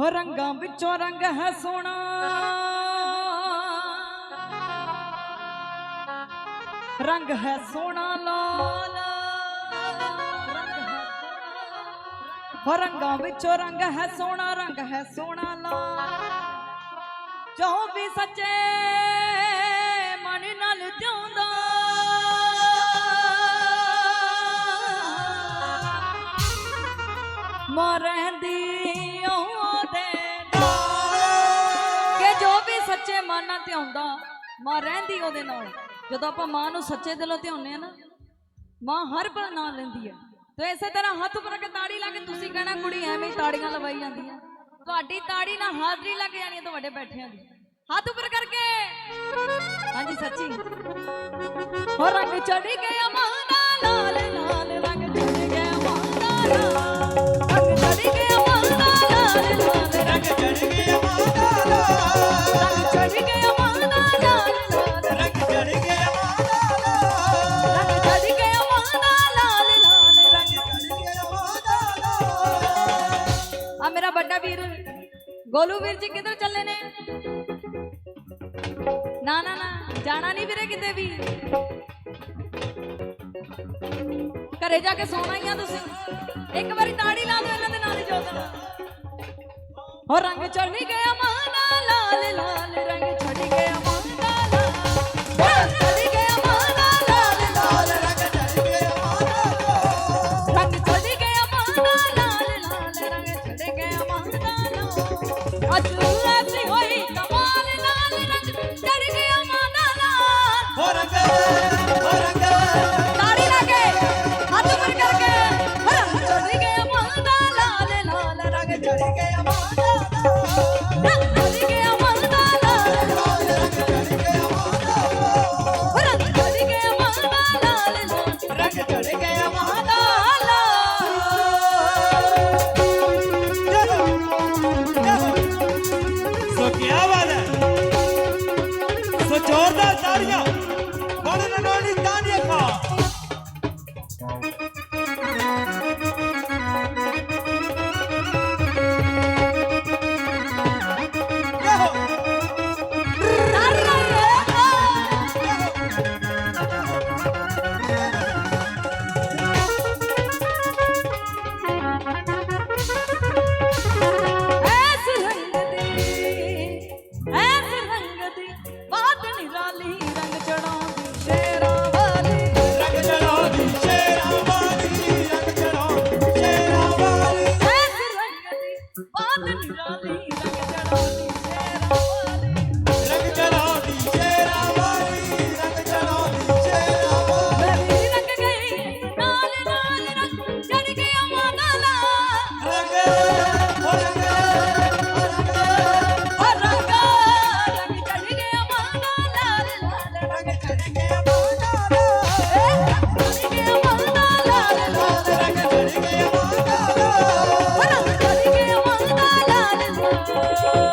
ਹੋ ਰੰਗਾਂ ਵਿੱਚੋਂ ਰੰਗ ਹੈ ਸੋਹਣਾ। ਰੰਗ ਹੈ ਸੋਹਣਾ ਲਾਲ। ਰੰਗ ਹੋ ਰੰਗਾਂ ਵਿੱਚੋਂ ਰੰਗ ਹੈ ਸੋਹਣਾ, ਰੰਗ ਹੈ ਸੋਹਣਾ ਲਾਲ। ਜੋ ਵੀ ਸੱਚੇ ਮਨ ਨਾਲ ਜਿਉਂਦਾ। ਮਰਹਿੰਦੀ ਸੱਚੇ ਨਾਲ ਧਿਆਉਂਦਾ ਮਾਂ ਰਹਿੰਦੀ ਉਹਦੇ ਨਾਲ। ਜਦੋਂ ਆਪਾਂ ਮਾਂ ਨੂੰ ਸੱਚੇ ਦਿਲੋਂ ਧਿਆਉਂਦੇ ਆ ਨਾ, ਮਾਂ ਹਰ ਪਲ ਨਾਲ ਲੈਂਦੀ ਹੈ। ਤੇ ਇਸੇ ਤਰ੍ਹਾਂ ਹੱਥ ਉੱਪਰ ਕੇ ਤਾੜੀ ਲਾ ਕੇ ਤੁਸੀਂ ਕਹਿਣਾ, ਕੁੜੀ, ਐਵੇਂ ਤਾੜੀਆਂ ਲਵਾਈ ਜਾਂਦੀ ਹੈ ਤੁਹਾਡੀ ਤਾੜੀ ਨਾਲ ਹਾਜ਼ਰੀ ਲੱਗ ਜਾਣੀ ਹੈ ਤੁਹਾਡੇ ਬੈਠਿਆਂ ਦੀ। ਹੱਥ ਉੱਪਰ ਕਰਕੇ! ਹਾਂਜੀ, ਸੱਚੀ। ਹੋ ਰੰਗ ਚੜੀ ਗਿਆ ਮਾਂ ਦਾ ਲਾਲ ਲਾਲ ਗੋਲੂ ਵੀਰ ਜੀ, ਕਿੱਧਰ ਚੱਲੇ ਨੇ? ਨਾ ਨਾ ਨਾ, ਜਾਣਾ ਨਹੀਂ ਵੀਰੇ ਕਿਤੇ ਵੀ। ਘਰੇ ਜਾ ਕੇ ਸੌਣਾ ਹੀ ਆ ਤੁਸੀਂ। ਇੱਕ ਵਾਰੀ ਤਾੜੀ ਲਾ ਦਿਓ ਇਹਨਾਂ ਦੇ ਨਾਲ ਹੀ ਜੋਗਣ ਹੋ ਰੰਗ ਚੜ੍ਹ ਗਿਆ ਮਾਂ ਲਾਲ ਲਾਲ।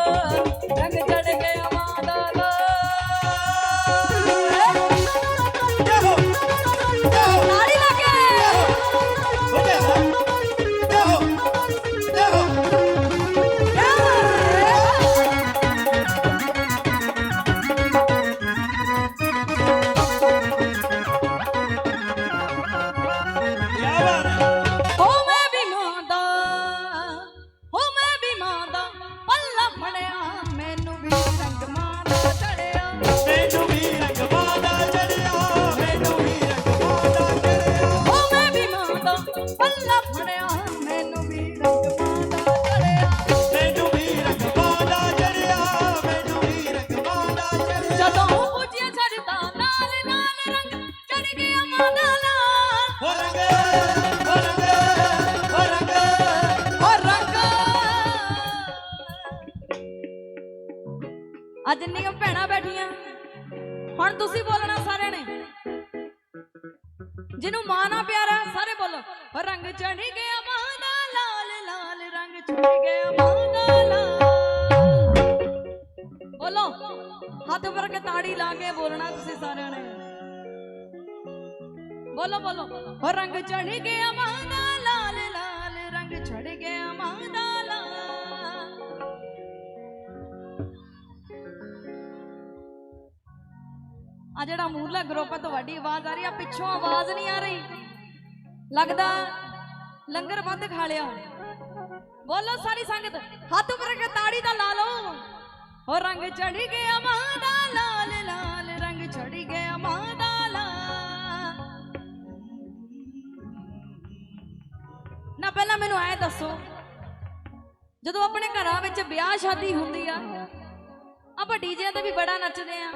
ਲਾਲ ਤੁਸੀਂ ਬੋਲਣਾ ਸਾਰਿਆਂ ਨੇ। ਜਿਹਨੂੰ ਮਾਂ ਨਾਲ ਪਿਆਰ ਸਾਰੇ ਬੋਲੋ। ਰੰਗ ਚੜ ਗਿਆ ਮਾਂ ਦਾ ਲਾਲ ਲਾਲ ਰੰਗ ਚੜ ਗਿਆ ਮਾਂ ਦਾ ਲਾਲ। ਬੋਲੋ। ਹੱਥ ਉੱਪਰ ਕੇ ਤਾੜੀ ਲਾ ਕੇ ਬੋਲਣਾ ਤੁਸੀਂ ਸਾਰਿਆਂ ਨੇ। ਬੋਲੋ ਬੋਲੋ। ਰੰਗ ਚੜ ਗਿਆ ਮਾਂ ਗਿਆ ਮਾਂ ਦਾ ਲਾਲ। ਜਿਹੜਾ ਮੂਰਲਾ ਗਰੁੱਪ ਹੈ ਤੁਹਾਡੀ ਆਵਾਜ਼ ਆ ਰਹੀ ਆ, ਪਿੱਛੋਂ ਆਵਾਜ਼ ਨਹੀਂ ਆ ਰਹੀ। ਲੱਗਦਾ ਲੰਗਰ ਵੱਧ ਖਾ ਲਿਆ। ਬੋਲੋ ਸਾਰੀ ਸੰਗਤ, ਹੱਥ ਉੱਪਰ ਕੇ ਤਾੜੀ ਦਾ ਲਾ ਲਓ। ਹੋ ਰੰਗ ਚੜ ਗਿਆ ਮਾਂ ਦਾ ਲਾਲ ਲਾਲ ਰੰਗ ਚੜ ਗਿਆ ਮਾਂ ਦਾ ਨਾ ਪਹਿਲਾਂ ਮੈਨੂੰ ਐ ਦੱਸੋ, ਜਦੋਂ ਆਪਣੇ ਘਰਾਂ ਵਿੱਚ ਵਿਆਹ ਸ਼ਾਦੀ ਹੁੰਦੀ ਆ, ਆਪਾਂ ਡੀਜੇ ਤੇ ਵੀ ਬੜਾ ਨੱਚਦੇ ਆ।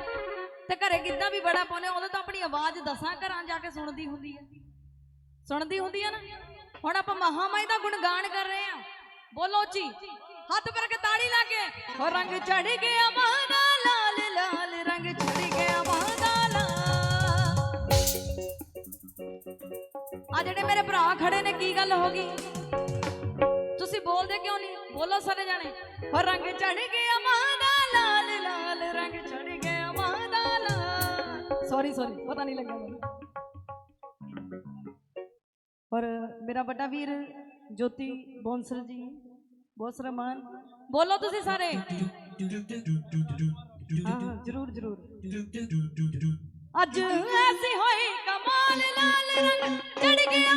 ਤੇ ਘਰੇ ਗਿੱਧਾ ਵੀ ਬੜਾ ਪਾਉਂਦੇ ਆ, ਤਾਂ ਆਪਣੀ ਆਵਾਜ਼ ਦਸਾਂ ਘਰਾਂ ਜਾ ਕੇ ਸੁਣਦੀ ਹੁੰਦੀ ਆ। ਸੁਣਦੀ ਹੁੰਦੀ ਆ ਨਾ? ਹੁਣ ਆਪਾਂ ਮਹਾਮਾਈ ਦਾ ਗੁਣਗਾਨ ਕਰ ਰਹੇ ਆ। ਬੋਲੋ ਜੀ ਹੱਥ ਪਰ ਤਾੜੀ ਲਾ ਕੇ। ਹੋ ਰੰਗ ਚੜ ਗਿਆ ਮਾਂ ਲਾਲ ਲਾਲ ਰੰਗ ਚੜ ਗਿਆ ਮਾਂ ਲਾਲ। ਆ ਜਿਹੜੇ ਮੇਰੇ ਭਰਾ ਖੜੇ ਨੇ ਕੀ ਗੱਲ ਹੋ ਗਈ? ਤੁਸੀਂ ਬੋਲਦੇ ਕਿਉਂ ਨਹੀਂ? ਬੋਲੋ ਸਾਰੇ ਜਾਣੇ। ਹੋ ਰੰਗ ਚੜ ਗਿਆ ਲਾਲ ਸੌਰੀ ਸੌਰੀ ਪਤਾ ਨਹੀਂ ਲੱਗਾ ਮੈਨੂੰ ਔਰ ਮੇਰਾ ਵੱਡਾ ਵੀਰ ਜੋਤੀ ਬੌਂਸਲ ਜੀ ਬਹੁਤ ਸਰਮਾਨ ਬੋਲੋ ਤੁਸੀਂ ਸਾਰੇ ਹਾਂ ਹਾਂ ਜਰੂਰ ਜਰੂਰ ਅੱਜ ਐਸੀ ਹੋਈ ਕਮਾਲ ਲਾਲ ਰੰਗ ਚੜ ਗਿਆ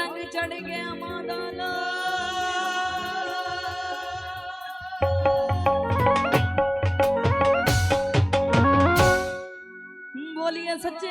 ਰੰਗ ਚੜ ਗਿਆ ਮਾਂ ਦਾ ਲਾਲ ਬੋਲੀਏ ਸੱਚੇ